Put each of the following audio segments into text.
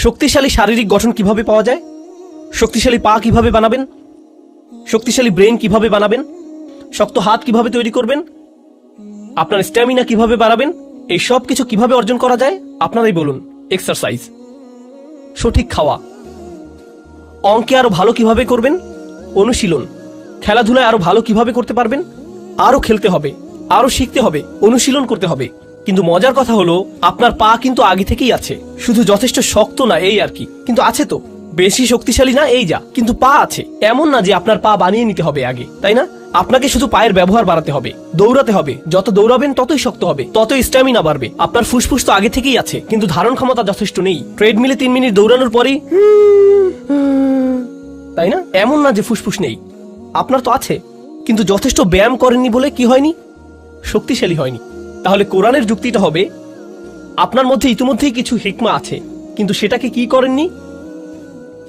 শক্তিশালী শারীরিক গঠন কীভাবে পাওয়া যায়? শক্তিশালী পা কীভাবে বানাবেন? শক্তিশালী ব্রেন কীভাবে বানাবেন? শক্ত হাত কীভাবে তৈরি করবেন? আপনার স্ট্যামিনা কীভাবে বাড়াবেন? এই সব কিছু কীভাবে অর্জন করা যায়? আপনারাই বলুন। এক্সারসাইজ। সঠিক খাওয়া। অঙ্কে আরও ভালো কীভাবে করবেন? অনুশীলন। খেলাধুলায় আরও ভালো কীভাবে করতে পারবেন? আরও খেলতে হবে। আরও শিখতে হবে। অনুশীলন করতে হবে। কিন্তু মজার কথা হলো, আপনার পা কিন্তু আগে থেকেই আছে। শুধু যথেষ্ট শক্ত না এই আর কি। কিন্তু আছে তো। বেশি শক্তিশালী না এই যা। কিন্তু পা আছে। এমন না যে আপনার পা বানিয়ে নিতে হবে আগে, তাই না? আপনাকে শুধু পায়ের ব্যবহার বাড়াতে হবে। দৌড়াতে হবে। যত দৌড়াবেন ততই শক্ত হবে। ততই স্ট্যামিনা বাড়বে। আপনার ফুসফুস তো আগে থেকেই আছে, কিন্তু ধারণ ক্ষমতা যথেষ্ট নেই। ট্রেডমিলে তিন মিনিট দৌড়ানোর পরেই তাই না? এমন না যে ফুসফুস নেই। আপনার তো আছে। কিন্তু যথেষ্ট ব্যায়াম করেননি বলে কি হয়নি? শক্তিশালী হয়নি। তাহলে কোরআনের যুক্তিটা হবে, আপনার মধ্যে ইতিমধ্যেই কিছু হিকমা আছে, কিন্তু সেটাকে কি করেননি?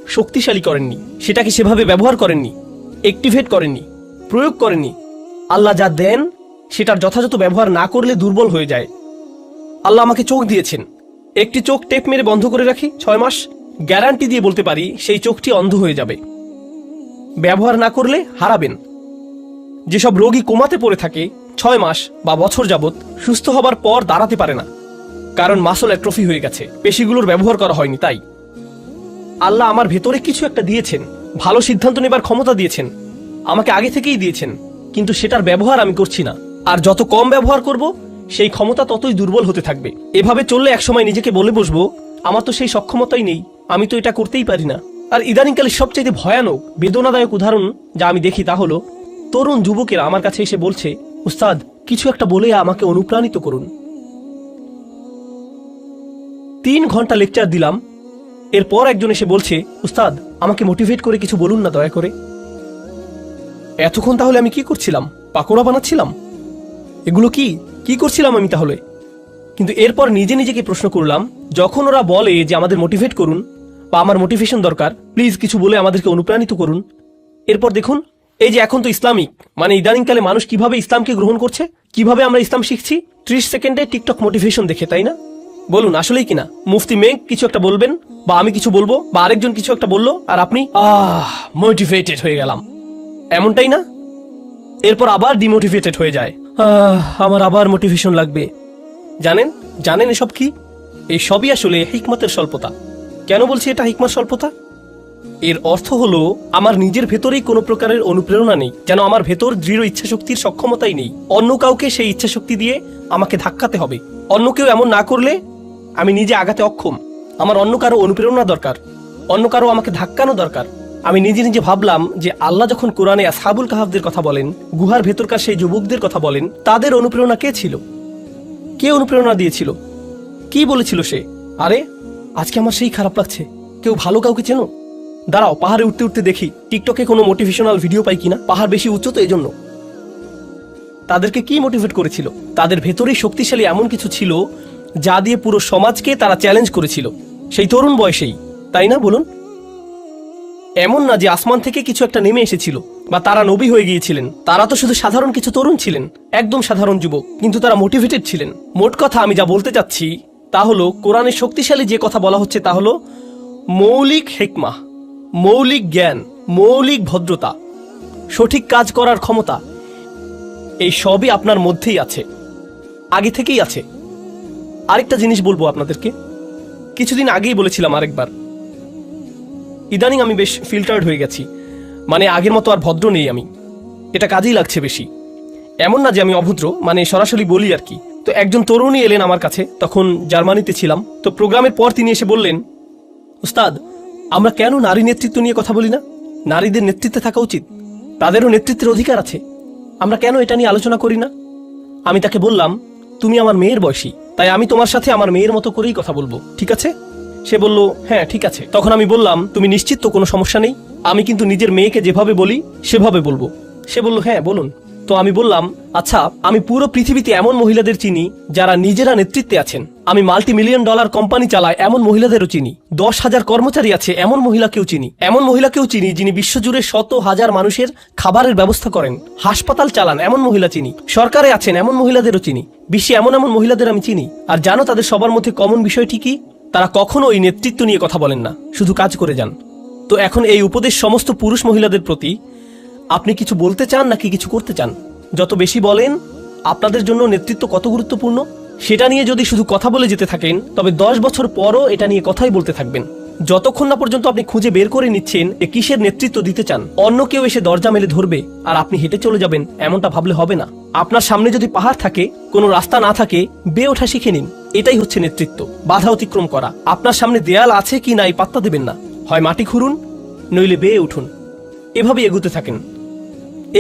শক্তিশালী করেননি, সেটাকে সেভাবে ব্যবহার করেননি অ্যাক্টিভেট করেননি, প্রয়োগ করেননি। আল্লাহ যা দেন, সেটার যথাযথ ব্যবহার না করলে দুর্বল হয়ে যায়। আল্লাহ আমাকে চোখ দিয়েছেন, একটি চোখ টেপ মেরে বন্ধ করে রাখি, ছয় মাস, গ্যারান্টি দিয়ে বলতে পারি, সেই চোখটি অন্ধ হয়ে যাবে। ব্যবহার না করলে হারাবেন। যেসব রোগী কোমাতে পড়ে থাকে ছয় মাস বা বছর যাবৎ সুস্থ হবার পর দাঁড়াতে পারে না। কারণ মাসল অ্যাট্রফি হয়ে গেছে। পেশিগুলোর ব্যবহার করা হয়নি, তাই। আল্লাহ আমার ভেতরে কিছু একটা দিয়েছেন। ভালো সিদ্ধান্ত নেবার ক্ষমতা দিয়েছেন। আমাকে আগে থেকেই দিয়েছেন। কিন্তু সেটার ব্যবহার আমি করছি না। আর যত কম ব্যবহার করব, সেই ক্ষমতা ততই দুর্বল হতে থাকবে। এভাবে চললে একসময় নিজেকে বলে বসবো, আমার তো সেই সক্ষমতাই নেই, আমি তো এটা করতেই পারি না। আর ইদানিংকালে সবচাইতে ভয়ানক, বেদনাদায়ক উদাহরণ যা আমি দেখি তা হলো, তরুণ যুবকেরা আমার কাছে এসে বলছে উস্তাদ, কিছু একটা বলে আমাকে অনুপ্রাণিত করুন। তিন ঘণ্টা লেকচার দিলাম। এরপর একজন এসে বলছে, উস্তাদ, আমাকে মোটিভেট করে কিছু বলুন না দয়া করে। এতক্ষণ তাহলে আমি কি করছিলাম? পাকোড়া বানাচ্ছিলাম? এগুলো কি? কি করছিলাম আমি তাহলে? কিন্তু এরপর নিজে নিজেকে প্রশ্ন করলাম, যখন ওরা বলে যে আমাদের মোটিভেট করুন বা আমার মোটিভেশন দরকার প্লিজ কিছু বলে আমাদেরকে অনুপ্রাণিত করুন। এরপর দেখুন এই যে এখন তো ইসলামিক মানে ইদানিংকালে মানুষ কীভাবে ইসলামকে গ্রহণ করছে? কীভাবে আমরা ইসলাম শিখছি? ত্রিশ সেকেন্ডে টিকটক মোটিভেশন দেখে, তাই না? বলুন, আসলেই কিনা? মুফতি মেঘ কিছু একটা বলবেন, বা আমি কিছু বলব, বা আরেকজন কিছু একটা বলল, আর আপনি, আহ মোটিভেটেড হয়ে গেলাম। এমনটাই না? এরপর আবার ডিমোটিভেটেড হয়ে যায়। আমার আবার মোটিভেশন লাগবে। জানেন জানেন এসব কি? এই সবই আসলে হিকমতের স্বল্পতা। কেন বলছি এটা হিকমত স্বল্পতা? এর অর্থ হলো, আমার নিজের ভেতরেই কোনো প্রকারের অনুপ্রেরণা নেই, যেন আমার ভেতর দৃঢ় ইচ্ছাশক্তির সক্ষমতাই নেই। অন্য কাউকে সেই ইচ্ছাশক্তি দিয়ে আমাকে ধাক্কাতে হবে। অন্য কেউ এমন না করলে আমি নিজে আগাতে অক্ষম। আমার অন্য কারও অনুপ্রেরণা দরকার। অন্য কারও আমাকে ধাক্কানো দরকার। আমি নিজে নিজে ভাবলাম যে আল্লাহ যখন কোরআনে আসহাবুল কাহাবদের কথা বলেন, গুহার ভেতরকার সেই যুবকদের কথা বলেন, তাদের অনুপ্রেরণা কে ছিল? কে অনুপ্রেরণা দিয়েছিল? কি বলেছিল সে? আরে, আজকে আমার সেই খারাপ লাগছে। কেউ ভালো কাউকে চেনো? দাঁড়াও, পাহাড়ে উঠতে উঠতে দেখি টিকটকে কোনো মোটিভেশনাল ভিডিও পাই কিনা। পাহাড় বেশি উচ্চ তো এজন্য। তাদেরকে কি মোটিভেট করেছিল? তাদের ভেতরেই শক্তিশালী এমন কিছু ছিল যা দিয়ে পুরো সমাজকে তারা চ্যালেঞ্জ করেছিল। সেই তরুণ বয়সেই, তাই না বলুন? এমন না যে আসমান থেকে কিছু একটা নেমে এসেছিল বা তারা নবী হয়ে গিয়েছিলেন। তারা তো শুধু সাধারণ কিছু তরুণ ছিলেন, একদম সাধারণ যুবক, কিন্তু তারা মোটিভেটেড ছিলেন। মোট কথা আমি যা বলতে চাচ্ছি তা হলো, কোরআনের শক্তিশালী যে কথা বলা হচ্ছে তা হলো, মৌলিক হেকমা। মৌলিক জ্ঞান, মৌলিক ভদ্রতা, সঠিক কাজ করার ক্ষমতা, এই সবই আপনার মধ্যেই আছে। আগে থেকেই আছে। আরেকটা জিনিস বলব আপনাদেরকে। কিছুদিন আগেই বলেছিলাম আরেকবার। ইদানিং আমি বেশ ফিল্টার্ড হয়ে গেছি। মানে আগের মতো আর ভদ্র নেই আমি। এটা কাজেই লাগছে বেশি। এমন না যে আমি অভদ্র মানে সরাসরি বলি আর কি। তো একজন তরুণী এলেন আমার কাছে, তখন জার্মানিতে ছিলাম। তো প্রোগ্রামের পর তিনি এসে বললেন উস্তাদ আমরা কেন নারী নেতৃত্ব নিয়ে কথা বলি না? নারীদের নেতৃত্বে থাকা উচিত। তাদেরও নেতৃত্বের অধিকার আছে। আমরা কেন এটা নিয়ে আলোচনা করি না? আমি তাকে বললাম, তুমি আমার মেয়ের বয়সী, তাই আমি তোমার সাথে আমার মেয়ের মতো করেই কথা বলব, ঠিক আছে? সে বলল হ্যাঁ ঠিক আছে। তখন আমি বললাম, তুমি নিশ্চিত তো কোনো সমস্যা নেই? আমি কিন্তু নিজের মেয়েকে যেভাবে বলি, সেভাবে বলব। সে বলল হ্যাঁ বলুন। তো আমি বললাম আচ্ছা আমি পুরো পৃথিবীতে এমন মহিলাদের চিনি যারা নিজেরা নেতৃত্বে আছেন। আমি মাল্টি মিলিয়ন ডলার কোম্পানি চালাই এমন মহিলাদেরও চিনি। দশ হাজার কর্মচারী আছে, এমন মহিলাকেও চিনি। এমন মহিলাকেও চিনি যিনি বিশ্বজুড়ে শত হাজার মানুষের খাবারের ব্যবস্থা করেন। হাসপাতাল চালান, এমন মহিলা চিনি। সরকারে আছেন, এমন মহিলাদেরও চিনি। বিশ্বে এমন এমন মহিলাদের আমি চিনি। আর জানো তাদের সবার মধ্যে কমন বিষয়টি কি তারা কখনো ওই নেতৃত্ব নিয়ে কথা বলেন না। শুধু কাজ করে যান। তো এখন এই উপদেশ সমস্ত পুরুষ মহিলাদের প্রতি আপনি কিছু বলতে চান নাকি কিছু করতে চান? যত বেশি বলেন, আপনাদের জন্য নেতৃত্ব কত গুরুত্বপূর্ণ? সেটা নিয়ে যদি শুধু কথা বলে যেতে থাকেন, তবে দশ বছর পরও এটা নিয়ে কথাই বলতে থাকবেন। যতক্ষণ না পর্যন্ত আপনি খুঁজে বের করে নিচ্ছেন যে কিসের নেতৃত্ব দিতে চান, অন্য কেউ এসে দরজা মেলে ধরবে আর আপনি হেঁটে চলে যাবেন, এমনটা ভাবলে হবে না। আপনার সামনে যদি পাহাড় থাকে, কোনো রাস্তা না থাকে বে ওঠা শিখে নিন। এটাই হচ্ছে নেতৃত্ব, বাধা অতিক্রম করা। আপনার সামনে দেয়াল আছে কি নাই পাত্তা দেবেন না। হয় মাটি খুঁড়ুন, নইলে বেয়ে উঠুন। এভাবে এগুতে থাকেন।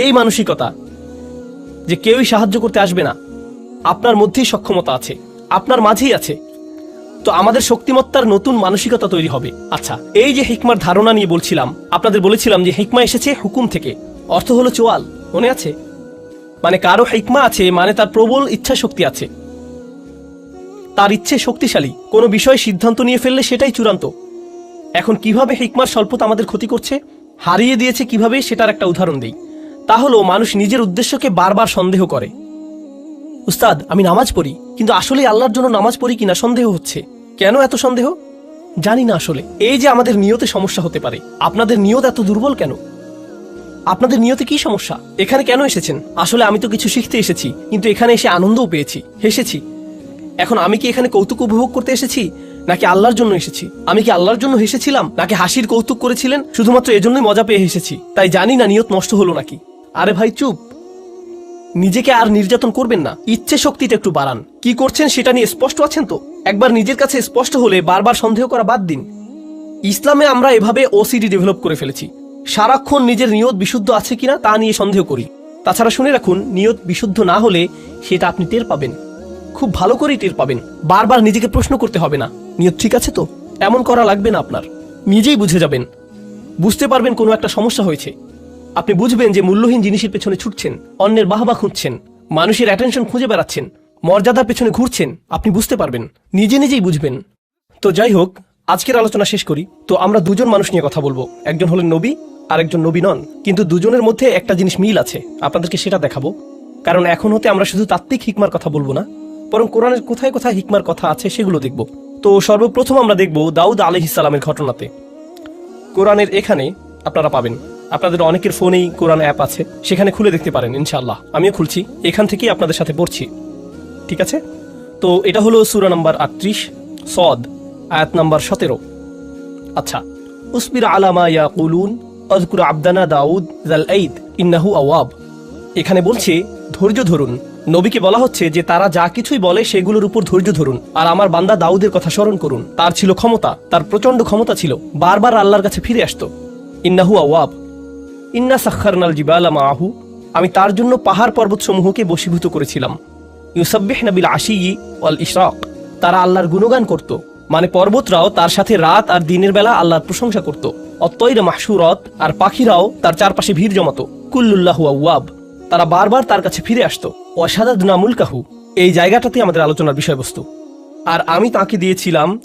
এই মানসিকতা যে কেউই সাহায্য করতে আসবে না, আপনার মধ্যেই সক্ষমতা আছে, আপনার মাঝেই আছে, তো আমাদের শক্তিমত্তার নতুন মানসিকতা তৈরি হবে। আচ্ছা এই যে হিকমার ধারণা নিয়ে বলছিলাম, আপনাদের বলেছিলাম যে হিকমা এসেছে হুকুম থেকে, অর্থ হলো চোয়াল, মনে আছে? মানে কারও হিকমা আছে মানে তার প্রবল ইচ্ছা শক্তি আছে। তার ইচ্ছে শক্তিশালী, কোনো বিষয়ে সিদ্ধান্ত নিয়ে ফেললে সেটাই চূড়ান্ত। এখন কীভাবে হিকমার স্বল্পতা আমাদের ক্ষতি করছে? হারিয়ে দিয়েছে কীভাবে সেটার একটা উদাহরণ দিই। তা হলো, মানুষ নিজের উদ্দেশ্যকে বারবার সন্দেহ করে। উস্তাদ, আমি নামাজ পড়ি, কিন্তু আসলে আল্লাহর জন্য নামাজ পড়ি কিনা সন্দেহ হচ্ছে। কেন এত সন্দেহ? জানি না আসলে। এই যে আমাদের নিয়তে সমস্যা হতে পারে, আপনাদের নিয়ত এত দুর্বল কেন? আপনাদের নিয়তে কি সমস্যা? এখানে কেন এসেছেন? আসলে আমি তো কিছু শিখতে এসেছি, কিন্তু এখানে এসে আনন্দও পেয়েছি, হেসেছি। এখন আমি কি এখানে কৌতুক উপভোগ করতে এসেছি? নাকি আল্লাহর জন্য এসেছি? আমি কি আল্লাহর জন্য হেসেছিলাম? নাকি হাসির কৌতুক করেছিলেন? শুধুমাত্র এজন্যই মজা পেয়ে হেসেছি। তাই জানি না নিয়ত নষ্ট হলো নাকি। আরে ভাই, চুপ। নিজেকে আর নির্যাতন করবেন না। ইচ্ছে শক্তিটা একটু বাড়ান। কি করছেন সেটা নিয়ে স্পষ্ট আছেন তো? একবার নিজের কাছে স্পষ্ট হলে বারবার সন্দেহ করা বাদ দিন। ইসলামে আমরা এভাবে ওসিডি ডেভেলপ করে ফেলেছি। সারাক্ষণ নিজের নিয়ত বিশুদ্ধ আছে কিনা তা নিয়ে সন্দেহ করি। তাছাড়া শুনে রাখুন, নিয়ত বিশুদ্ধ না হলে সেটা আপনি টের পাবেন। খুব ভালো করেই টের পাবেন। বারবার নিজেকে প্রশ্ন করতে হবে না। নিয়ত ঠিক আছে তো? এমন করা লাগবে না আপনার। নিজেই বুঝে যাবেন। বুঝতে পারবেন কোনো একটা সমস্যা হয়েছে। আপনি বুঝবেন যে মূল্যহীন জিনিসের পেছনে ছুটছেন, অন্যের বাহবা খুঁজছেন, মানুষের অ্যাটেনশন খুঁজে বেড়াচ্ছেন, মর্যাদার পেছনে ঘুরছেন, আপনি বুঝতে পারবেন। নিজে নিজেই বুঝবেন। তো যাই হোক, আজকের আলোচনা শেষ করি। তো আমরা দুজন মানুষ নিয়ে কথা বলব। একজন হলেন নবী আর একজন নবী নন। কিন্তু দুজনের মধ্যে একটা জিনিস মিল আছে। আপনাদেরকে সেটা দেখাবো। কারণ এখন হতে আমরা শুধু তাত্ত্বিক হিকমার কথা বলব না। বরং কোরআনের কোথায় কোথায় হিকমার কথা আছে সেগুলো দেখব। তো সর্বপ্রথম আমরা দেখব দাউদ আলহিসাল্লামের ঘটনাতে। কোরআনের এখানে আপনারা পাবেন। আপনাদের অনেকের ফোনেই কোরআন অ্যাপ আছে। সেখানে খুলে দেখতে পারেন, ইনশাআল্লাহ। আমিও খুলছি। এখান থেকেই আপনাদের সাথে পড়ছি। ঠিক আছে? তো এটা হলো সুরা নাম্বার আটত্রিশ, সদ, আয়াত নাম্বার সতেরো। আচ্ছা। উসবির আলামা ইয়া কুলুন অজকুর আবদানা দাউদ জাল ইন্নাহু আওয়াব। এখানে বলছে, ধৈর্য ধরুন। নবীকে বলা হচ্ছে যে তারা যা কিছুই বলে সেগুলোর উপর ধৈর্য ধরুন। আর আমার বান্দা দাউদের কথা স্মরণ করুন। তার ছিল ক্ষমতা, তার প্রচণ্ড ক্ষমতা ছিল। বারবার আল্লাহর কাছে ফিরে আসতো। ইন্নাহু আওয়াব। ইন্না সাক্ষারনাল জিবালা মাহু আমি তার জন্য পাহাড় পর্বত সমূহকে বশীভূত করেছিলাম। ইউসাব্বিহ নবিল আশি ওয়াল ইশরাক। তারা আল্লাহর গুণগান করত। মানে পর্বতরাও তার সাথে রাত আর দিনের বেলা আল্লাহর প্রশংসা করত। অত্যৈর মাহসুরত আর পাখিরাও তার চারপাশে ভিড় জমাত। কুল্লুল্লাহু আউয়াব তারা বারবার তার কাছে ফিরে আসতো। অসাদাদ নামুল কাহু এই জায়গাটাতে আমাদের আলোচনার বিষয়বস্তু। আর আমি তাকে দিয়েছিলাম,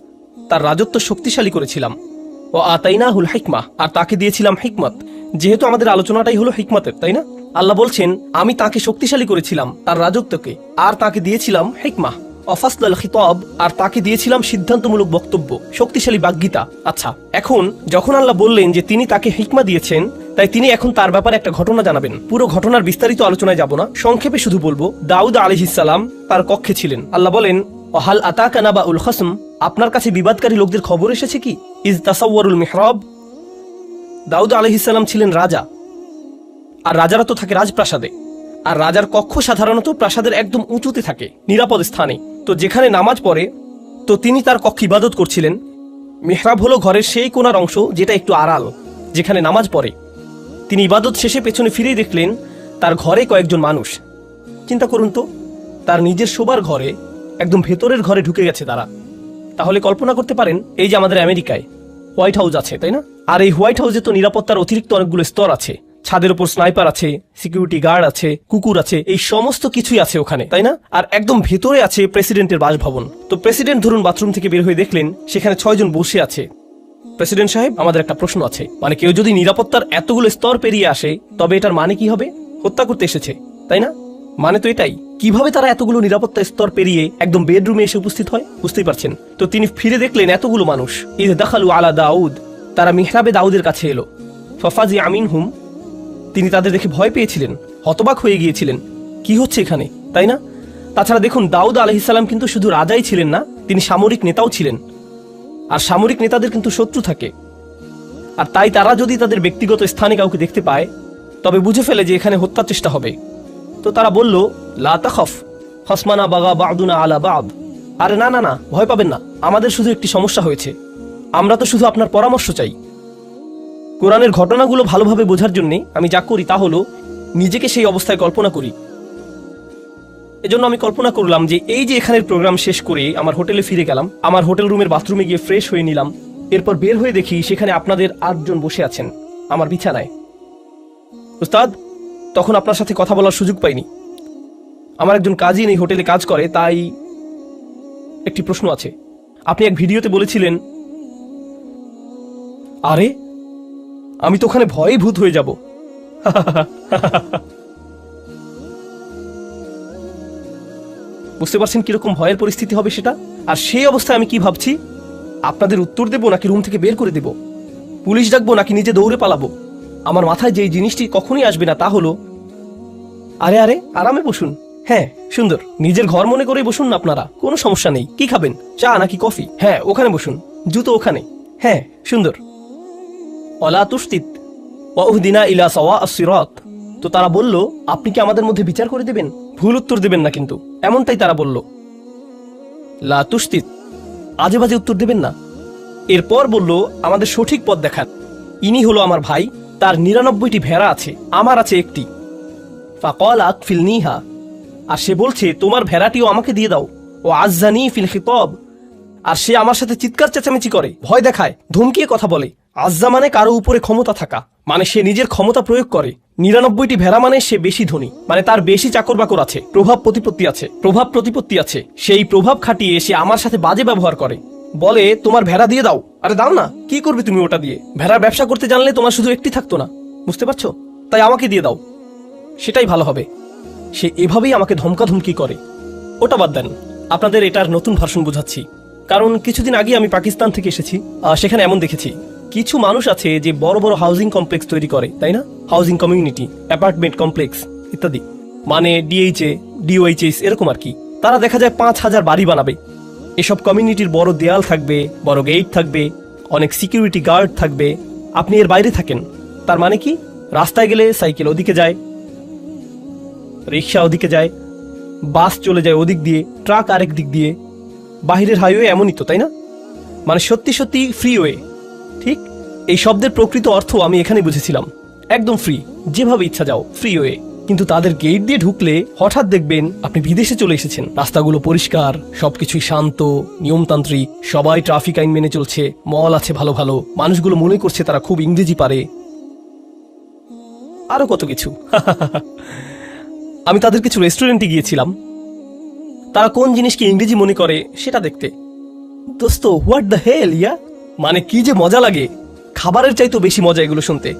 তার রাজত্ব শক্তিশালী করেছিলাম। ও আতাইনা হুল হিকমা, আর তাকে দিয়েছিলাম হিকমত। যেহেতু আমাদের আলোচনাটাই হলো হিকমতের, তাই না? আল্লাহ বলছেন, আমি তাকে শক্তিশালী করেছিলাম তার রাজত্বকে, আর তাকে দিয়েছিলাম হিকমা। অফাসল খিতব, আর তাকে দিয়েছিলাম সিদ্ধান্তমূলক বক্তব্য, শক্তিশালী বাগ্যিতা আচ্ছা এখন যখন আল্লাহ বললেন যে তিনি তাকে হিকমা দিয়েছেন তাই তিনি এখন তার ব্যাপারে একটা ঘটনা জানাবেন। পুরো ঘটনার বিস্তারিত আলোচনায় যাব না। সংক্ষেপে শুধু বলব, দাউদ আলহিসাল্লাম তার কক্ষে ছিলেন। আল্লাহ বলেন, অহাল আতাকানা বা উল খসম? আপনার কাছে বিবাদকারী লোকদের খবর এসেছে কি? ইজ তাসাউরুল মেহরব। দাউদ আলহিসাল্লাম ছিলেন রাজা। আর রাজারা তো থাকে রাজপ্রাসাদে। আর রাজার কক্ষ সাধারণত প্রাসাদের একদম উঁচুতে থাকে, নিরাপদ স্থানে। তো যেখানে নামাজ পড়ে, তো তিনি তার কক্ষ ইবাদত করছিলেন। মেহরাব হলো ঘরের সেই কোনার অংশ যেটা একটু আড়াল, যেখানে নামাজ পড়ে। তিনি ইবাদত শেষে পেছনে ফিরেই দেখলেন তার ঘরে কয়েকজন মানুষ। চিন্তা করুন তো, তার নিজের শোবার ঘরে, একদম ভেতরের ঘরে ঢুকে গেছে তারা। তাহলে কল্পনা করতে পারেন, এই যে আমাদের আমেরিকায় হোয়াইট হাউস আছে, তাই না? আর এই হোয়াইট হাউসে তো নিরাপত্তার অতিরিক্ত অনেকগুলো স্তর আছে। ছাদের উপর স্নাইপার আছে, সিকিউরিটি গার্ড আছে, কুকুর আছে, এই সমস্ত কিছুই আছে ওখানে, তাই না? আর একদম ভেতরে আছে প্রেসিডেন্টের বাসভবন। তো প্রেসিডেন্ট ধরুন বাথরুম থেকে বের হয়ে দেখলেন, সেখানে ছয়জন বসে আছে। প্রেসিডেন্ট সাহেব, আমাদের একটা প্রশ্ন আছে। মানে কেউ যদি নিরাপত্তার এতগুলো স্তর পেরিয়ে আসে, তবে এটার মানে কি হবে? হত্যা করতে এসেছে, তাই না? মানে তো এটাই। কীভাবে তারা এতগুলো নিরাপত্তা স্তর পেরিয়ে একদম বেডরুমে এসে উপস্থিত হয়? বুঝতেই পারছেন? তো তিনি ফিরে দেখলেন এতগুলো মানুষ। ইদ দাখালু আলা দাউদ, তারা মিহরাবে দাউদের কাছে এলো। ফফাজি আমিন হুম তিনি তাদের দেখে ভয় পেয়েছিলেন, হতবাক হয়ে গিয়েছিলেন। কি হচ্ছে এখানে, তাই না? তাছাড়া দেখুন, দাউদ আলহিসাল্লাম কিন্তু শুধু রাজাই ছিলেন না, তিনি সামরিক নেতাও ছিলেন। আর সামরিক নেতাদের কিন্তু শত্রু থাকে। আর তাই তারা যদি তাদের ব্যক্তিগত স্থানে কাউকে দেখতে পায়, তবে বুঝে ফেলে যে এখানে হত্যার চেষ্টা হবে। তো তারা বলল, লা তাখফ হসমানা বাগা বাদুনা আলা বাদ। আরে না না না, ভয় পাবেন না, আমাদের শুধু একটি সমস্যা হয়েছে। আমরা তো শুধু আপনার পরামর্শ চাই। কোরআনের ঘটনাগুলো ভালোভাবে বোঝার জন্যে আমি যা করি তা হলো, নিজেকে সেই অবস্থায় কল্পনা করি। এজন্য আমি কল্পনা করলাম যে এই যে এখানের প্রোগ্রাম শেষ করে আমার হোটেলে ফিরে গেলাম, আমার হোটেল রুমের বাথরুমে গিয়ে ফ্রেশ হয়ে নিলাম, এরপর বের হয়ে দেখি সেখানে আপনাদের আটজন বসে আছেন, আমার বিছানায়। উস্তাদ, তখন আপনার সাথে কথা বলার সুযোগ পাইনি। আমার একজন কাজী এই হোটেলে কাজ করে, তাই একটি প্রশ্ন আছে। আপনি এক ভিডিওতে বলেছিলেন, আরে, আমি তো ওখানে ভয়ে ভূত হয়ে যাব। বুঝতে পারছেন কীরকম ভয়ের পরিস্থিতি হবে সেটা? আর সেই অবস্থায় আমি কি ভাবছি? আপনাদের উত্তর দেবো নাকি রুম থেকে বের করে দেব? পুলিশ ডাকবো নাকি নিজে দৌড়ে পালাবো? আমার মাথায় যেই জিনিসটি কখনই আসবে না তা হলো, আরে আরে, আরামে বসুন। হ্যাঁ সুন্দর। নিজের ঘর মনে করেই বসুন না আপনারা। কোনো সমস্যা নেই। কি খাবেন? চা নাকি কফি? হ্যাঁ ওখানে বসুন। জুতো ওখানে। হ্যাঁ সুন্দর। অলা তুস্তিত ওয়াহদিনা ইলা সওয়া আসিরাত তো তারা বলল, আপনি কি আমাদের মধ্যে বিচার করে দেবেন? ভুল উত্তর দেবেন না কিন্তু। এমনটাই তারা বলল। লা তুস্তিত আজে বাজে উত্তর দেবেন না। এরপর বলল, আমাদের সঠিক পথ দেখান। ইনি হলো আমার ভাই, তার নিরানব্বইটি ভেড়া আছে, আমার আছে একটি। ফাকল আকফিল নিহা, আর সে বলছে, তোমার ভেড়াটিও আমাকে দিয়ে দাও। ও আজানি ফিল খিতব, আর সে আমার সাথে চিৎকার চেঁচামেচি করে, ভয় দেখায়, ধমকিয়ে কথা বলে। আজ্জা মানে কারও উপরে ক্ষমতা থাকা মানে সে নিজের ক্ষমতা প্রয়োগ করে, নিরানব্বইটি ভেড়া মানে সে বেশি ধনী মানে তার বেশি চাকর বাকর আছে, প্রভাব প্রতিপত্তি আছে, প্রভাব প্রতিপত্তি আছে, সেই প্রভাব খাটিয়ে সে আমার সাথে বাজে ব্যবহার করে। বলে, তোমার ভেড়া দিয়ে দাও। আরে দাও না, কি করবে তুমি ওটা দিয়ে? ভেড়ার ব্যবসা করতে জানলে তোমার শুধু একটি থাকতো না। বুঝতে পারছ? তাই আমাকে দিয়ে দাও। সেটাই ভালো হবে। সে এভাবেই আমাকে ধমকাধমকি করে। ওটা বাদ দেন, আপনাদের এটার নতুন ভার্সন বোঝাচ্ছি। কারণ কিছুদিন আগে আমি পাকিস্তান থেকে এসেছি সেখানে এমন দেখেছি। কিছু মানুষ আছে যে বড় বড় হাউজিং কমপ্লেক্স তৈরি করে, তাই না? হাউজিং কমিউনিটি অ্যাপার্টমেন্ট কমপ্লেক্স ইত্যাদি। মানে ডিএইচএ ডিওএইচএস এরকম আর কি। তারা দেখা যায় পাঁচ হাজার বাড়ি বানাবে। এসব কমিউনিটির বড় দেয়াল থাকবে, বড় গেট থাকবে, অনেক সিকিউরিটি গার্ড থাকবে। আপনি এর বাইরে থাকেন। তার মানে কি? রাস্তায় গেলে সাইকেল ওদিকে যায় রিক্সা ওদিকে যায় বাস চলে যায় ওদিক দিয়ে ট্রাক আরেক দিক দিয়ে। বাহিরের হাইওয়ে এমনই তো, তাই না? মানে সত্যি সত্যি ফ্রিওয়ে এই শব্দের প্রকৃত অর্থ আমি এখানে বুঝেছিলাম। একদম ফ্রি যেভাবে ইচ্ছা যাও ফ্রিওয়ে কিন্তু তাদের গেট দিয়ে ঢুকলে হঠাৎ দেখবেন আপনি বিদেশে চলে এসেছেন। রাস্তাগুলো পরিষ্কার, সবকিছুই শান্ত, নিয়মতান্ত্রিক, সবাই ট্রাফিক আইন মেনে চলছে মল আছে ভালো ভালো, মানুষগুলো মনে করছে তারা খুব ইংরেজি পারে। আরও কত কিছু। আমি তাদের কিছু রেস্টুরেন্টে গিয়েছিলাম। তারা কোন জিনিসকে ইংরেজি মনে করে, সেটা দেখতে। দোস্ত হোয়াট দ্য হেল ইয়া? মানে কি যে মজা লাগে। খাবারের চাইতো বেশি মজা এগুলো শুনতে।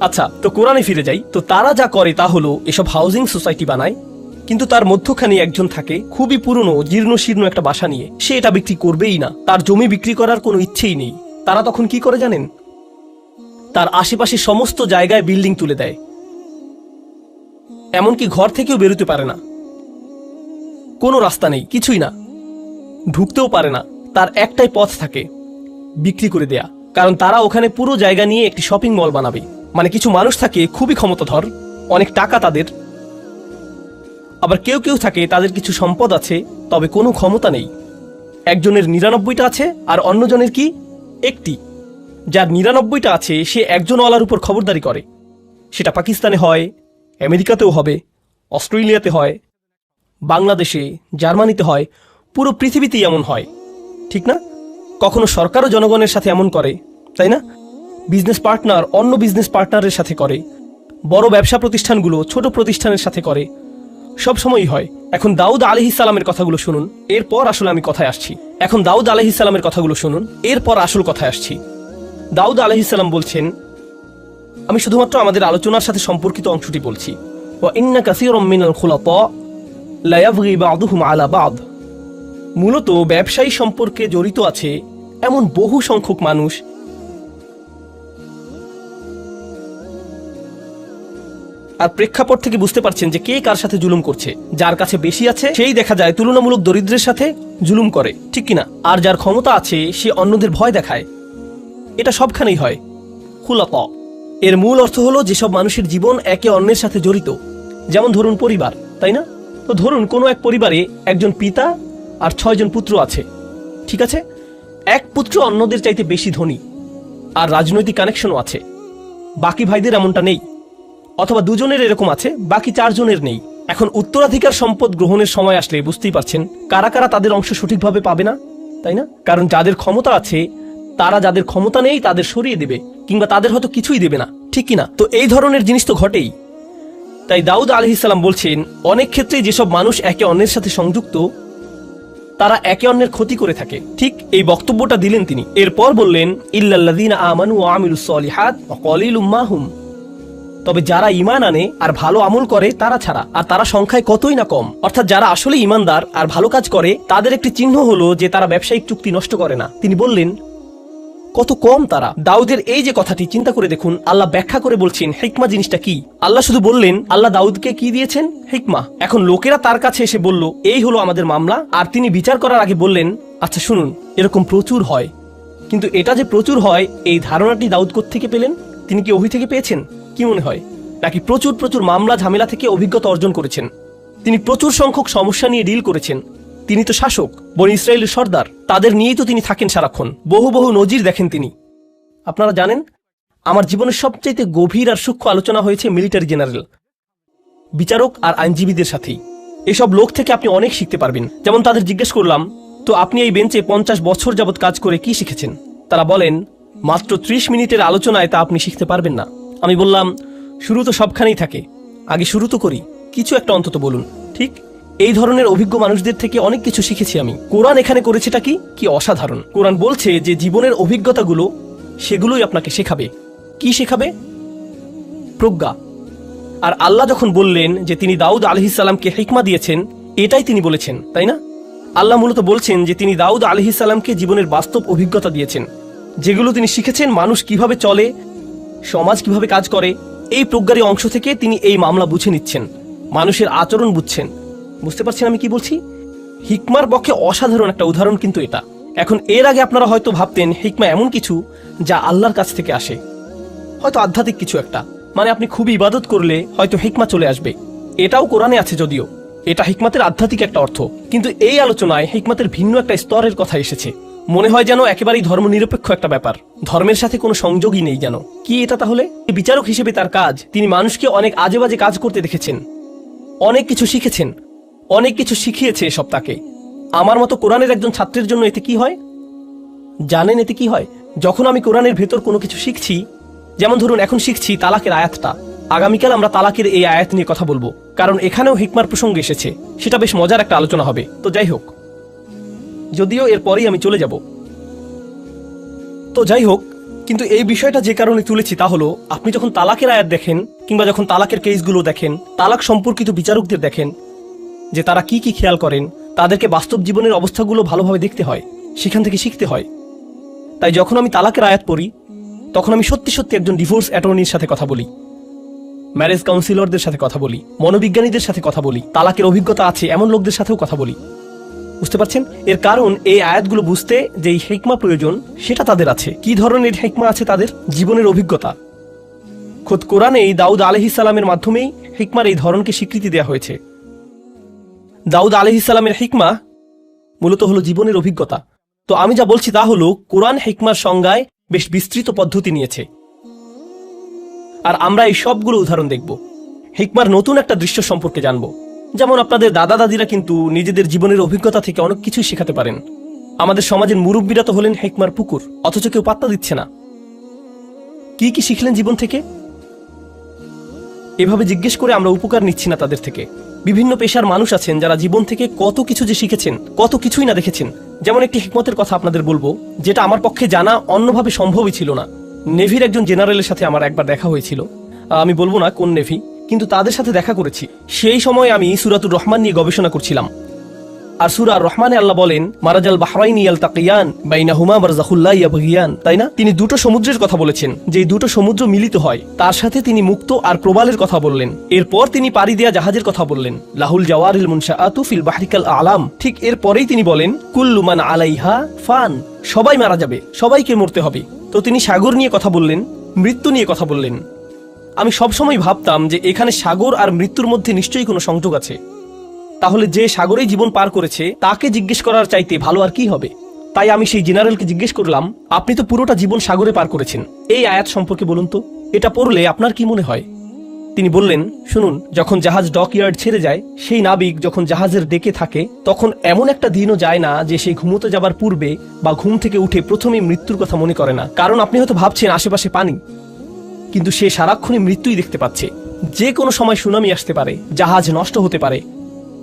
আচ্ছা তো কোরআনে ফিরে যাই। তো তারা যা করে তা হলো, এসব হাউজিং সোসাইটি বানায়, কিন্তু তার মধ্যখানে একজন থাকে, খুবই পুরনো জীর্ণ শীর্ণ একটা বাসা নিয়ে। সে এটা বিক্রি করবেই না। তার জমি বিক্রি করার কোনো ইচ্ছেই নেই। তারা তখন কি করে জানেন? তার আশেপাশে সমস্ত জায়গায় বিল্ডিং তুলে দেয়। এমনকি ঘর থেকেও বেরোতে পারে না। কোনো রাস্তা নেই, কিছুই না। ঢুকতেও পারে না। তার একটাই পথ থাকে বিক্রি করে দেয়া। কারণ তারা ওখানে পুরো জায়গা নিয়ে একটি শপিং মল বানাবে। মানে কিছু মানুষ থাকে খুবই ক্ষমতাধর, অনেক টাকা তাদের। আবার কেউ কেউ থাকে তাদের কিছু সম্পদ আছে, তবে কোনো ক্ষমতা নেই। একজনের নিরানব্বইটা আছে আর অন্যজনের কি? একটি। যার নিরানব্বইটা আছে, সে একজন ওয়ালার উপর খবরদারি করে। সেটা পাকিস্তানে হয়, আমেরিকাতেও হবে, অস্ট্রেলিয়াতে হয়, বাংলাদেশে, জার্মানিতে হয় পুরো পৃথিবীতেই এমন হয়। ঠিক না? কখনো সরকারও জনগণের সাথে এমন করে, তাই না? বিজনেস পার্টনার অন্য বিজনেস পার্টনারের সাথে করে। বড় ব্যবসা প্রতিষ্ঠানগুলো ছোট প্রতিষ্ঠানের সাথে করে। সব সময়ই হয়। এখন দাউদ আলহিসালামের কথাগুলো শুনুন। এরপর আসলে আমি কথায় আসছি। এখন দাউদ আলহিসালামের কথাগুলো শুনুন। এরপর আসল কথায় আসছি। দাউদ আলহিসাল্লাম বলছেন, আমি শুধুমাত্র আমাদের আলোচনার সাথে সম্পর্কিত অংশটি বলছি। ওয়া ইন্না কাসীরাম মিনাল খুলাতা লা ইয়াবগি বা'দুহুম আলা বা'দ। মূলত ব্যবসায়ী সম্পর্কে জড়িত আছে এমন বহু সংখ্যক মানুষ। আর প্রেক্ষাপট থেকে বুঝতে পারছেন যে কে কার সাথে জুলুম করছে। যার কাছে বেশি আছে, সেই দেখা যায় তুলনামূলক দরিদ্রের সাথে জুলুম করে, ঠিক কিনা? আর যার ক্ষমতা আছে, সে অন্যদের ভয় দেখায়। এটা সবখানেই হয়। খুলাত এর মূল অর্থ হলো যেসব মানুষের জীবন একে অন্যের সাথে জড়িত। যেমন ধরুন পরিবার, তাই না? তো ধরুন কোনো এক পরিবারে একজন পিতা আর ছয়জন পুত্র আছে। ঠিক আছে? এক পুত্র অন্যদের চাইতে বেশি ধনী, আর রাজনৈতিক কানেকশনও আছে। বাকি ভাইদের এমনটা নেই। অথবা দুজনের এরকম আছে, বাকি চারজনের নেই। এখন উত্তরাধিকার সম্পদ গ্রহণের সময় আসলে বুঝতেই পারছেন, কারা কারা তাদের অংশ সঠিকভাবে পাবে না, তাই না? কারণ যাদের ক্ষমতা আছে, তারা যাদের ক্ষমতা নেই, তাদের সরিয়ে দেবে, কিংবা তাদের হয়তো কিছুই দেবে না, ঠিক কিনা? তো এই ধরনের জিনিস তো ঘটেই। তাই দাউদ আলহিসাল্লাম বলছেন, অনেক ক্ষেত্রে যেসব মানুষ একে অন্যের সাথে সংযুক্ত তারা একে অন্যের ক্ষতি করে থাকে। ঠিক এই বক্তব্যটা দিলেন তিনি। এরপর বললেন মাহুম তবে যারা ইমান আনে আর ভালো আমল করে, তারা ছাড়া। আর তারা সংখ্যায় কতই না কম। অর্থাৎ যারা আসলে ইমানদার আর ভালো কাজ করে, তাদের একটি চিহ্ন হলো যে তারা ব্যবসায়িক চুক্তি নষ্ট করে না। তিনি বললেন কত কম তারা। দাউদের এই যে কথাটি, চিন্তা করে দেখুন, আল্লাহ ব্যাখ্যা করে বলছেন, হিকমা জিনিসটা কি? আল্লাহ শুধু বললেন, আল্লাহ দাউদকে কি দিয়েছেন? হিকমা। এখন লোকেরা তার কাছে এসে বলল, এই হলো আমাদের মামলা। আর তিনি বিচার করার আগে বললেন আচ্ছা শুনুন, এরকম প্রচুর হয়। কিন্তু এটা যে প্রচুর হয়, এই ধারণাটি দাউদ থেকে পেলেন? তিনি কি অভি থেকে পেয়েছেন? কি মনে হয়? নাকি প্রচুর প্রচুর মামলা, ঝামেলা থেকে অভিজ্ঞতা অর্জন করেছেন? তিনি প্রচুর সংখ্যক সমস্যা নিয়ে ডিল করেছেন। তিনি তো শাসক, বনি ইসরায়েলের সর্দার। তাদের নিয়েই তো তিনি থাকেন সারাক্ষণ। বহু বহু নজির দেখেন তিনি। আপনারা জানেন, আমার জীবনের সবচাইতে গভীর আর সূক্ষ্ম আলোচনা হয়েছে মিলিটারি জেনারেল, বিচারক আর আইনজীবীদের সাথেই। এসব লোক থেকে আপনি অনেক শিখতে পারবেন। যেমন তাদের জিজ্ঞেস করলাম, তো আপনি এই বেঞ্চে পঞ্চাশ বছর যাবৎ কাজ করে কি শিখেছেন? তারা বলেন, মাত্র ত্রিশ মিনিটের আলোচনায় তা আপনি শিখতে পারবেন না। আমি বললাম, শুরু তো সবখানেই থাকে। আগে শুরু তো করি। কিছু একটা অন্তত বলুন। ঠিক এই ধরনের অভিজ্ঞ মানুষদের থেকে অনেক কিছু শিখেছি আমি। কোরআন এখানে করেছেটা কি? কি অসাধারণ। কোরআন বলছে যে জীবনের অভিজ্ঞতাগুলো, সেগুলোই আপনাকে শেখাবে। কি শেখাবে? প্রজ্ঞা। আর আল্লাহ যখন বললেন যে তিনি দাউদ আলহিসাল্লামকে হিকমা দিয়েছেন, এটাই তিনি বলেছেন, তাই না? আল্লাহ মূলত বলছেন যে তিনি দাউদ আলহিসাল্লামকে জীবনের বাস্তব অভিজ্ঞতা দিয়েছেন। যেগুলো তিনি শিখেছেন, মানুষ কীভাবে চলে, সমাজ কীভাবে কাজ করে, এই প্রজ্ঞারই অংশ থেকে তিনি এই মামলা বুঝে নিচ্ছেন। মানুষের আচরণ বুঝছেন। বুঝতে পারছেন আমি কি বলছি? হিকমার পক্ষে অসাধারণ একটা উদাহরণ কিন্তু এটা। এখন এর আগে আপনারা হয়তো ভাবতেন, হিকমা এমন কিছু যা আল্লাহর কাছ থেকে আসে। হয়তো আধ্যাত্মিক কিছু একটা। মানে আপনি খুব ইবাদত করলে হয়তো হিকমা চলে আসবে। এটাও কোরআনে আছে যদিও। এটা হিকমাতের আধ্যাত্মিক একটা অর্থ। কিন্তু এই আলোচনায় হিকমাতের ভিন্ন একটা স্তরের কথা এসেছে। মনে হয় যেন একেবারেই ধর্ম নিরপেক্ষ একটা ব্যাপার। ধর্মের সাথে কোনো সংযোগই নেই যেন। কি এটা তাহলে? বিচারক হিসেবে তার কাজ, তিনি মানুষকে অনেক আজে বাজে কাজ করতে দেখেছেন। অনেক কিছু শিখেছেন। অনেক কিছু শিখিয়েছে এসব তাকে। আমার মতো কোরআনের একজন ছাত্রের জন্য এতে কি হয়? জানেন এতে কি হয়? যখন আমি কোরআনের ভেতর কোনো কিছু শিখছি, যেমন ধরুন এখন শিখছি তালাকের আয়াতটা। আগামীকাল আমরা তালাকের এই আয়াত নিয়ে কথা বলব, কারণ এখানেও হিকমার প্রসঙ্গ এসেছে। সেটা বেশ মজার একটা আলোচনা হবে। তো যাই হোক, যদিও এরপরেই আমি চলে যাব। তো যাই হোক, কিন্তু এই বিষয়টা যে কারণে তুলেছি তা হলো, আপনি যখন তালাকের আয়াত দেখেন, কিংবা যখন তালাকের কেসগুলো দেখেন, তালাক সম্পর্কিত বিচারকদের দেখেন যে তারা কি কি খেয়াল করেন, তাদেরকে বাস্তব জীবনের অবস্থাগুলো ভালোভাবে দেখতে হয়, সেখান থেকে শিখতে হয়। তাই যখন আমি তালাকের আয়াত পড়ি, তখন আমি সত্যি সত্যি একজন ডিভোর্স অ্যাটর্নির সাথে কথা বলি, ম্যারেজ কাউন্সিলরদের সাথে কথা বলি, মনোবিজ্ঞানীদের সাথে কথা বলি, তালাকের অভিজ্ঞতা আছে এমন লোকদের সাথেও কথা বলি। বুঝতে পারছেন? এর কারণ এই আয়াতগুলো বুঝতে যেই হেকমা প্রয়োজন, সেটা তাদের আছে। কি ধরনের হেকমা আছে তাদের? জীবনের অভিজ্ঞতা। খোদ কোরআনে দাউদ আলহিসাল্লামের মাধ্যমেই হিকমার এই ধরনকে স্বীকৃতি দেওয়া হয়েছে। দাউদ আলহিসাল্লামের হিকমা মূলত হলো জীবনের অভিজ্ঞতা। তো আমি যা বলছি তা হলো, কোরআন হিকমার সংজ্ঞায় বেশ বিস্তৃত পদ্ধতি নিয়েছে। আর আমরা এই সবগুলো উদাহরণ দেখব। হিকমার নতুন একটা দৃশ্য সম্পর্কে জানব। যেমন আপনাদের দাদা দাদিরা কিন্তু নিজেদের জীবনের অভিজ্ঞতা থেকে অনেক কিছুই শেখাতে পারেন। আমাদের সমাজের মুরব্বীরা তো হলেন হেকমার পুকুর, অথচ কেউ পাত্তা দিচ্ছে না। কি কি শিখলেন জীবন থেকে? এভাবে জিজ্ঞেস করে আমরা উপকার নিচ্ছি না তাদের থেকে। বিভিন্ন পেশার মানুষ আছেন যারা জীবন থেকে কত কিছু যে শিখেছেন, কত কিছুই না দেখেছেন। যেমন একটি হিকমতের কথা আপনাদের বলব, যেটা আমার পক্ষে জানা অন্যভাবে সম্ভবই ছিল না। নেভির একজন জেনারেলের সাথে আমার একবার দেখা হয়েছিল। আমি বলব না কোন নেভি, কিন্তু তাদের সাথে দেখা করেছি। সেই সময় আমি সুরাতুর রহমান নিয়ে গবেষণা করছিলাম। আর সুরা রহমানে আল্লাহ বলেন, মারাজাল বাহরাইন ইয়াল তাকিয়ান বাইনা হুমা বারজাহুল্লাহ ইয়াবগিয়ান। তাই না? তিনি দুটো সমুদ্রের কথা বলেছেন যে দুটো সমুদ্র মিলিত হয়, তার সাথে তিনি মুক্ত আর প্রবালের কথা বললেন। এরপর তিনি পাড়ি দেয়া জাহাজের কথা বললেন, লাহুল জাওয়ারিল মুনশাআতু ফিল বাহরিকাল আলাম। ঠিক এরপরেই তিনি বলেন কুল্লুমান আলাইহা ফান। সবাই মারা যাবে, সবাইকে মরতে হবে। তো তিনি সাগর নিয়ে কথা বললেন, মৃত্যু নিয়ে কথা বললেন। আমি সবসময় ভাবতাম যে এখানে সাগর আর মৃত্যুর মধ্যে নিশ্চয়ই কোনো সংযোগ আছে। তাহলে যে সাগরেই জীবন পার করেছে, তাকে জিজ্ঞেস করার চাইতে ভালো আর কি হবে? তাই আমি সেই জেনারেলকে জিজ্ঞেস করলাম, আপনি তো পুরোটা জীবন সাগরে পার করেছেন। এই আয়াত সম্পর্কে বলুন তো, এটা পড়লে আপনার কি মনে হয়? তিনি বললেন, শুনুন, যখন জাহাজ ডক ইয়ার্ড ছেড়ে যায়, সেই নাবিক যখন জাহাজের ডেকে থাকে, তখন এমন একটা দিনও যায় না যে সেই ঘুমোতে যাবার পূর্বে বা ঘুম থেকে উঠে প্রথমেই মৃত্যুর কথা মনে করে না। কারণ আপনি হয়তো ভাবছেন, আশেপাশে পানি। কিন্তু সে সারাক্ষণই মৃত্যুই দেখতে পাচ্ছে। যে কোনো সময় সুনামি আসতে পারে, জাহাজ নষ্ট হতে পারে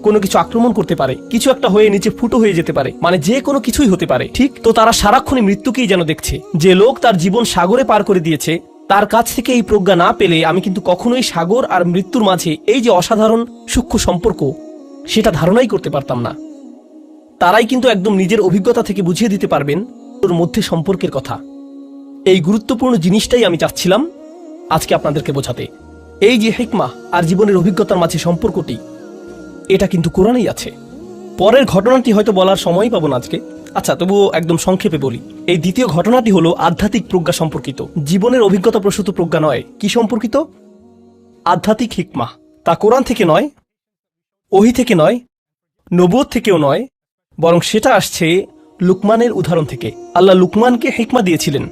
কোনো কিছু আক্রমণ করতে পারে, কিছু একটা হয়ে নিচে ফুটো হয়ে যেতে পারে মানে যে কোনো কিছুই হতে পারে। ঠিক তো তারা সারাক্ষণই মৃত্যুকেই যেন দেখছে। যে লোক তার জীবন সাগরে পার করে দিয়েছে, তার কাছ থেকে এই প্রজ্ঞা না পেলে আমি কিন্তু কখনোই সাগর আর মৃত্যুর মাঝে এই যে অসাধারণ সূক্ষ্ম সম্পর্ক, সেটা ধারণাই করতে পারতাম না। তারাই কিন্তু একদম নিজের অভিজ্ঞতা থেকে বুঝিয়ে দিতে পারবেন ওর মধ্যে সম্পর্কের কথা। এই গুরুত্বপূর্ণ জিনিসটাই আমি চাচ্ছিলাম আজকে আপনাদেরকে বোঝাতে। এই যে হেকমা আর জীবনের অভিজ্ঞতার মাঝে সম্পর্কটি এটা কিন্তু কোরআনেই আছে। পরের ঘটনাটি হয়তো বলার সময় পাবো না আজকে। আচ্ছা তবুও একদম সংক্ষেপে বলি। এই দ্বিতীয় ঘটনাটি হলো আধ্যাত্মিক প্রজ্ঞা সম্পর্কিত। জীবনের অভিজ্ঞতা প্রসূত প্রজ্ঞা নয়। কি সম্পর্কিত? আধ্যাত্মিক হিকমা। তা কোরআন থেকে নয়, ওহি থেকে নয় নবুয়ত থেকেও নয়, বরং সেটা আসছে লুকমানের উদাহরণ থেকে। আল্লাহ লুকমানকে হেকমা দিয়েছিলেন।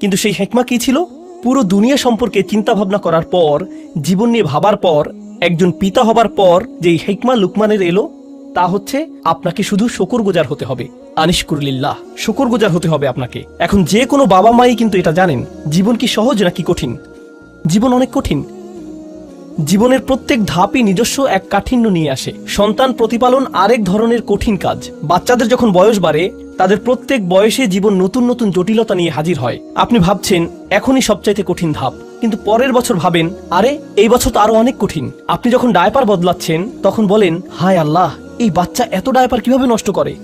কিন্তু সেই হেকমা কি ছিল? পুরো দুনিয়া সম্পর্কে চিন্তা ভাবনা করার পর, জীবন নিয়ে ভাবার পর একজন পিতা হবার পর যেই হেকমা লুকমানের এলো, তা হচ্ছে আপনাকে শুধু শকর হতে হবে। আনিশকুরলিল্লাহ শকর গোজার হতে হবে আপনাকে। এখন যে কোনো বাবা মাই কিন্তু এটা জানেন, জীবন কি সহজ নাকি কঠিন? জীবন অনেক কঠিন। জীবনের প্রত্যেক ধাপই নিজস্ব এক কাঠিন্য নিয়ে আসে। সন্তান প্রতিপালন আরেক ধরনের কঠিন কাজ। বাচ্চাদের যখন বয়স বাড়ে তাদের প্রত্যেক বয়সে জীবন নতুন নতুন জটিলতা নিয়ে হাজির হয়। আপনি ভাবছেন, এখনই সবচাইতে কঠিন ধাপ। কিন্তু পরের বছর ভাবেন, আরে, এই বছর তো আরও অনেক কঠিন। আপনি যখন ডায়পার বদলাচ্ছেন, তখন বলেন, হায় আল্লাহ, এই বাচ্চা এত ডায়পার কীভাবে নষ্ট করে?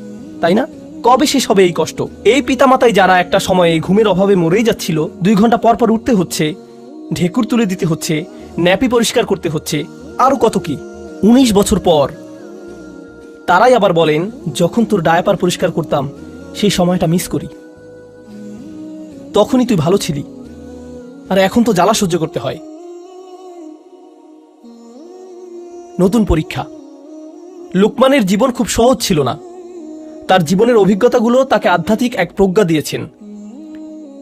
তাই না? কবে শেষ হবে এই কষ্ট? এই পিতামাতায় যারা একটা সময়ে ঘুমের অভাবে মরেই যাচ্ছিল, দুই ঘণ্টা পর পর উঠতে হচ্ছে, ঢেকুর তুলে দিতে হচ্ছে, ন্যাপি পরিষ্কার করতে হচ্ছে, আরও কত কি? উনিশ বছর পর তারাই আবার বলেন, যখন তোর ডায়াপার পরিষ্কার করতাম সেই সময়টা মিস করি। তখনই তুই ভালো ছিলি। আর এখন তো জ্বালা সহ্য করতে হয়। নতুন পরীক্ষা। লুকমানের জীবন খুব সহজ ছিল না। তার জীবনের অভিজ্ঞতাগুলো তাকে আধ্যাত্মিক এক প্রজ্ঞা দিয়েছেন।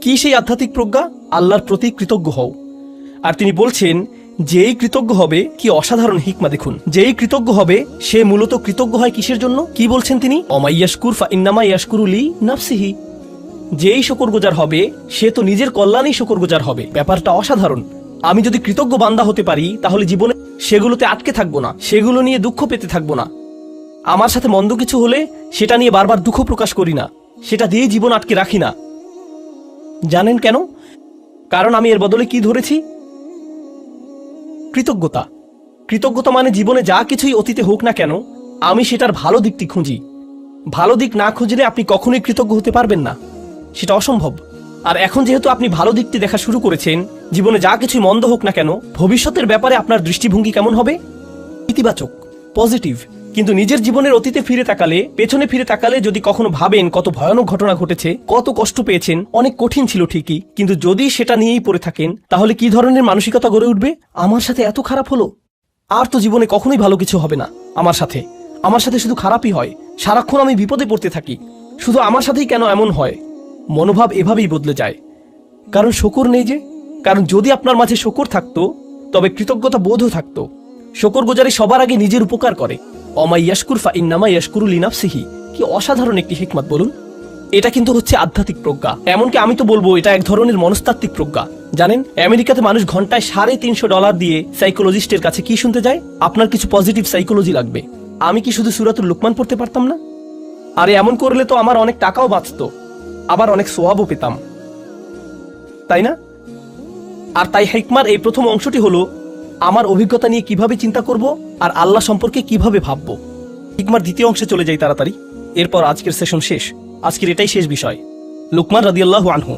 কি সেই আধ্যাত্মিক প্রজ্ঞা? আল্লাহর প্রতি কৃতজ্ঞ হও। আর তিনি বলছেন যেই কৃতজ্ঞ হবে, কি অসাধারণ হিকমা দেখুন। যেই কৃতজ্ঞ হবে, সে মূলত কৃতজ্ঞ হয় কিসের জন্য? কি বলছেন তিনি? অমাইয়াসকুর ফা ইন্নামা ইয়াসকুরুলি নাফসিহি। যেই শকর গোজার হবে, সে তো নিজের কল্যাণেই শকর গোজার হবে। ব্যাপারটা অসাধারণ। আমি যদি কৃতজ্ঞ বান্দা হতে পারি, তাহলে জীবনে সেগুলোতে আটকে থাকব না। সেগুলো নিয়ে দুঃখ পেতে থাকব না। আমার সাথে মন্দ কিছু হলে, সেটা নিয়ে বারবার দুঃখ প্রকাশ করি না। সেটা দিয়ে জীবন আটকে রাখি না। জানেন কেন? কারণ আমি এর বদলে কি ধরেছি? কৃতজ্ঞতা। কৃতজ্ঞতা মানে জীবনে যা কিছুই অতীতে হোক না কেন, আমি সেটার ভালো দিকটি খুঁজি। ভালো দিক না খুঁজলে আপনি কখনোই কৃতজ্ঞ হতে পারবেন না। সেটা অসম্ভব। আর এখন যেহেতু আপনি ভালো দিকটি দেখা শুরু করেছেন, জীবনে যা কিছু মন্দ হোক না কেন, ভবিষ্যতের ব্যাপারে আপনার দৃষ্টিভঙ্গি কেমন হবে? ইতিবাচক, পজিটিভ কিন্তু নিজের জীবনের অতীতে ফিরে তাকালে, পেছনে ফিরে তাকালে যদি কখনো ভাবেন কত ভয়ানক ঘটনা ঘটেছে, কত কষ্ট পেয়েছেন, অনেক কঠিন ছিল ঠিকই। কিন্তু যদি সেটা নিয়েই পড়ে থাকেন, তাহলে কি ধরনের মানসিকতা গড়ে উঠবে? আমার সাথে এত খারাপ হলো? আর তো জীবনে কখনোই ভালো কিছু হবে না, আমার সাথে। আমার সাথে শুধু খারাপই হয়। সারাক্ষণ আমি বিপদে পড়তে থাকি। শুধু আমার সাথেই কেন এমন হয়? মনোভাব এভাবেই বদলে যায়। কারণ শকর নেই যে, কারণ যদি আপনার মাঝে শকর থাকতো, তবে কৃতজ্ঞতা বোধও থাকতো। শকর গোজারি সবার আগে নিজের উপকার করে। অমাই ইয়াসকুর ফা ইন্নামা ইয়াসকুরু লিনাফসিহি। কি অসাধারণ একটি হিকমত, বলুন। এটা কিন্তু হচ্ছে আধ্যাত্মিক প্রজ্ঞা। এমনকি আমি তো বলব, এটা এক ধরনের মনস্তাত্ত্বিক প্রজ্ঞা। জানেন, আমেরিকাতে মানুষ ঘন্টায় সাড়ে তিনশো ডলার দিয়ে সাইকোলজিস্টের কাছে কি শুনতে যায়? আপনার কিছু পজিটিভ সাইকোলজি লাগবে। আমি কি শুধু সুরাতুল লুকমান পড়তে পারতাম না? আরে, এমন করলে তো আমার অনেক টাকাও বাঁচতো। আবার অনেক সোয়াবও পেতাম। তাই না? আর তাই হেকমার এই প্রথম অংশটি হলো আমার অভিজ্ঞতা নিয়ে কীভাবে চিন্তা করব আর আল্লাহ সম্পর্কে কীভাবে ভাবব? হিকমার দ্বিতীয় অংশে চলে যাই তাড়াতাড়ি। এরপর আজকের সেশন শেষ। আজকের এটাই শেষ বিষয়। লুকমান রাদিয়াল্লাহু আনহু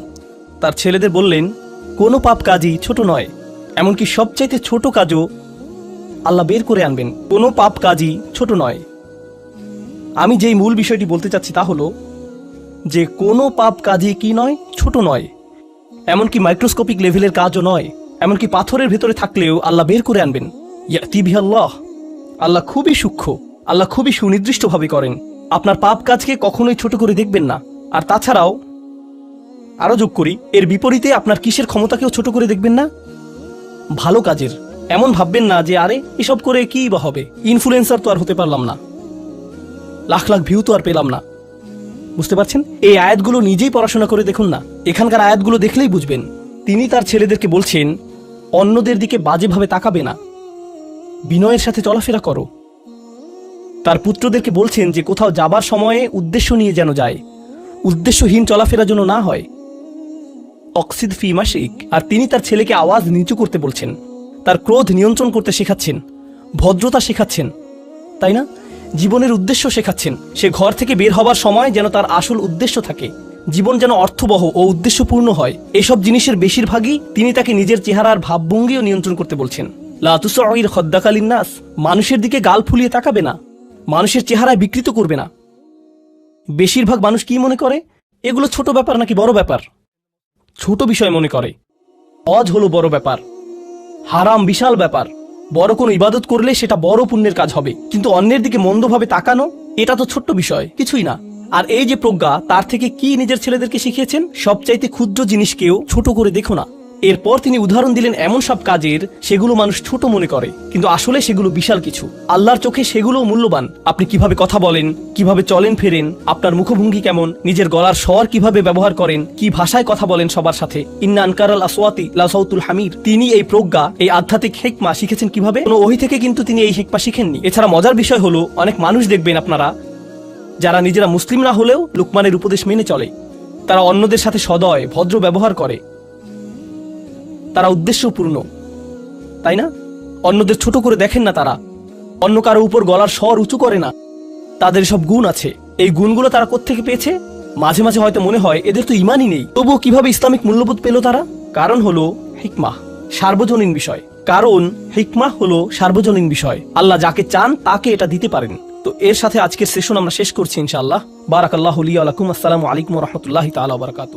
তার ছেলেদের বললেন, কোনো পাপ কাজই ছোট নয়, এমনকি সবচাইতে ছোট কাজও আল্লাহ বের করে আনবেন। কোনো পাপ কাজই ছোট নয়। আমি যেই মূল বিষয়টি বলতে চাচ্ছি তা হলো যে, কোনো পাপ কাজই কি নয়? ছোট নয়। এমনকি মাইক্রোস্কোপিক লেভেলের কাজও নয়। এমনকি পাথরের ভেতরে থাকলেও আল্লাহ বের করে আনবেন। ইয়াতি বিহাল্লাহ। আল্লাহ খুবই সূক্ষ্ম, আল্লাহ খুবই সুনির্দিষ্টভাবে করেন। আপনার পাপ কাজকে কখনোই ছোট করে দেখবেন না। আর তাছাড়াও আরও যোগ করি, এর বিপরীতে আপনার কিসের ক্ষমতাকেও ছোট করে দেখবেন না? ভালো কাজের। এমন ভাববেন না যে, আরে, এসব করে কি বা হবে? ইনফ্লুয়েন্সার তো আর হতে পারলাম না। লাখ লাখ ভিউ তো আর পেলাম না। বুঝতে পারছেন? এই আয়াতগুলো নিজেই পড়াশোনা করে দেখুন না। এখানকার আয়াতগুলো দেখলেই বুঝবেন। তিনি তার ছেলেদেরকে বলছেন, অন্যদের দিকে বাজেভাবে তাকাবে না। বিনয়ের সাথে চলাফেরা করো। তার পুত্রদেরকে বলছেন যে কোথাও যাবার সময়ে উদ্দেশ্য নিয়ে যেন যায়। উদ্দেশ্যহীন চলাফেরা যেন না হয়। অক্সিদ ফি মাসিক। আর তিনি তার ছেলেকে আওয়াজ নিচু করতে বলছেন। তার ক্রোধ নিয়ন্ত্রণ করতে শেখাচ্ছেন। ভদ্রতা শেখাচ্ছেন। তাই না? জীবনের উদ্দেশ্য শেখাচ্ছেন। সে ঘর থেকে বের হবার সময় যেন তার আসল উদ্দেশ্য থাকে। জীবন যেন অর্থবহ ও উদ্দেশ্যপূর্ণ হয়। এসব জিনিসের বেশিরভাগই তিনি তাকে নিজের চেহারার ভাবভঙ্গিও নিয়ন্ত্রণ করতে বলছেন। লাতুসঈর খদ্দাকালীন নাস, মানুষের দিকে গাল ফুলিয়ে তাকাবে না। মানুষের চেহারায় বিকৃত করবে না। বেশিরভাগ মানুষ কি মনে করে? এগুলো ছোট ব্যাপার নাকি বড় ব্যাপার? ছোট বিষয় মনে করে। অজ হলো বড় ব্যাপার। হারাম বিশাল ব্যাপার। বড় কোনো ইবাদত করলে সেটা বড় পুণ্যের কাজ হবে। কিন্তু অন্যের দিকে মন্দভাবে তাকানো, এটা তো ছোট্ট বিষয়, কিছুই না। আর এই যে প্রজ্ঞা, তার থেকে কি নিজের ছেলেদেরকে শিখিয়েছেন? সবচাইতে ক্ষুদ্র জিনিসকেও ছোট করে দেখো না। এরপর তিনি উদাহরণ দিলেন এমন সব কাজের, সেগুলো মানুষ ছোট মনে করে। কিন্তু আসলে সেগুলো বিশাল কিছু। আল্লাহর চোখে সেগুলো মূল্যবান। আপনি কীভাবে কথা বলেন, কীভাবে চলেন ফেরেন, আপনার মুখভঙ্গি কেমন, নিজের গলার স্বর কীভাবে ব্যবহার করেন, কি ভাষায় কথা বলেন সবার সাথে। ইন্না আনকারাল আসওয়াতি লাসাউতুল হামির। তিনি এই প্রজ্ঞা, এই আধ্যাত্মিক হেকমা শিখেছেন কীভাবে? কোনো ওহি থেকে কিন্তু তিনি এই হেকমা শিখেননি। এছাড়া মজার বিষয় হলো, অনেক মানুষ দেখবেন আপনারা যারা নিজেরা মুসলিম না হলেও লুকমানের উপদেশ মেনে চলে। তারা অন্যদের সাথে সদয়, ভদ্র ব্যবহার করে। তারা উদ্দেশ্যপূর্ণ। তাই না? অন্যদের ছোট করে দেখেন না তারা। অন্য কারও উপর গলার স্বর উঁচু করে না। তাদের সব গুণ আছে। এই গুণগুলো তারা কোত্থেকে পেয়েছে? মাঝে মাঝে হয়তো মনে হয়, এদের তো ইমানই নেই। তবুও কীভাবে ইসলামিক মূল্যবোধ পেল তারা? কারণ হলো হিকমাহ সার্বজনীন বিষয়। কারণ হিকমাহ হলো সার্বজনীন বিষয়। আল্লাহ যাকে চান, তাকে এটা দিতে পারেন। তো এর সাথে আজকের সেশন আমরা শেষ করছি ইনশাআল্লাহ। বারাকাল্লাহ আলাইকুম আসসালামু আলাইকুম রহমতুল্লাহ তালা বারাকাতু